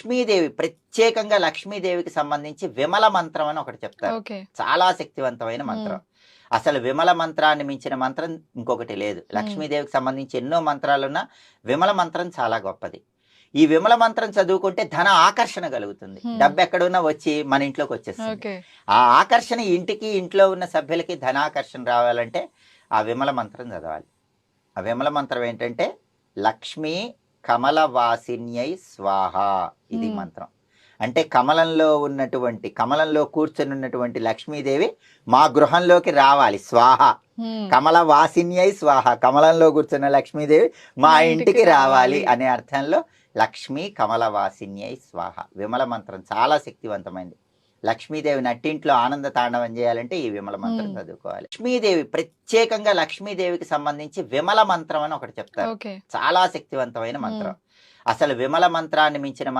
లక్ష్మీదేవి ప్రత్యేకంగా లక్ష్మీదేవికి సంబంధించి విమల మంత్రం అని ఒకటి చెప్తారు. చాలా శక్తివంతమైన మంత్రం. అసలు విమల మంత్రాన్ని మించిన మంత్రం ఇంకొకటి లేదు. లక్ష్మీదేవికి సంబంధించి ఎన్నో మంత్రాలున్నా విమల మంత్రం చాలా గొప్పది. ఈ విమల మంత్రం చదువుకుంటే ధన ఆకర్షణ కలుగుతుంది. డబ్బు ఎక్కడున్నా వచ్చి మన ఇంట్లోకి వచ్చేస్తుంది. ఆ ఆకర్షణ ఇంటికి ఇంట్లో ఉన్న సభ్యులకి ధనాకర్షణ రావాలంటే ఆ విమల మంత్రం చదవాలి. ఆ విమల మంత్రం ఏంటంటే లక్ష్మీ కమలవాసిన్యై స్వాహ ఇది. మంత్రం అంటే కమలంలో ఉన్నటువంటి కమలంలో కూర్చొని ఉన్నటువంటి లక్ష్మీదేవి మా గృహంలోకి రావాలి స్వాహ. కమల వాసిన్యై స్వాహ కమలంలో కూర్చున్న లక్ష్మీదేవి మా ఇంటికి రావాలి. అనే అర్థంలో లక్ష్మీ కమల వాసిన్యై స్వాహ విమల మంత్రం చాలా శక్తివంతమైంది లక్ష్మీదేవి నట్టింట్లో ఆనంద తాండవం చేయాలంటే ఈ విమల మంత్రం. చదువుకోవాలి. లక్ష్మీదేవి ప్రత్యేకంగా లక్ష్మీదేవికి సంబంధించి విమల మంత్రం అని ఒకటి చెప్తారు. చాలా శక్తివంతమైన మంత్రం. అసలు విమల మంత్రాన్ని మించిన